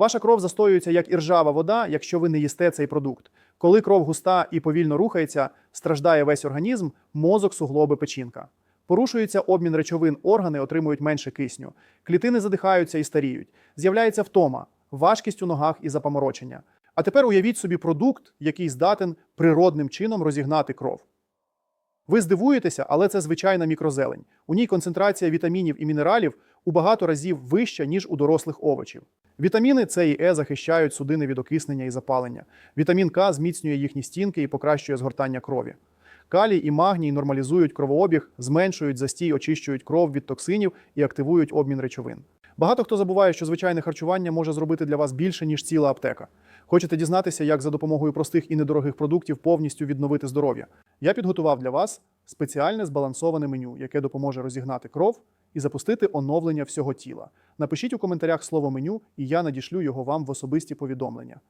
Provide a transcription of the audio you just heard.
Ваша кров застоюється як іржава вода, якщо ви не їсте цей продукт. Коли кров густа і повільно рухається, страждає весь організм, мозок, суглоби, печінка. Порушується обмін речовин, органи отримують менше кисню, клітини задихаються і старіють. З'являється втома, важкість у ногах і запаморочення. А тепер уявіть собі продукт, який здатен природним чином розігнати кров. Ви здивуєтеся, але це звичайна мікрозелень. У ній концентрація вітамінів і мінералів у багато разів вища, ніж у дорослих овочів. Вітаміни С і Е захищають судини від окиснення і запалення. Вітамін К зміцнює їхні стінки і покращує згортання крові. Калій і магній нормалізують кровообіг, зменшують застій, очищують кров від токсинів і активують обмін речовин. Багато хто забуває, що звичайне харчування може зробити для вас більше, ніж ціла аптека. Хочете дізнатися, як за допомогою простих і недорогих продуктів повністю відновити здоров'я? Я підготував для вас спеціальне збалансоване меню, яке допоможе розігнати кров і запустити оновлення всього тіла. Напишіть у коментарях слово меню, і я надішлю його вам в особисті повідомлення.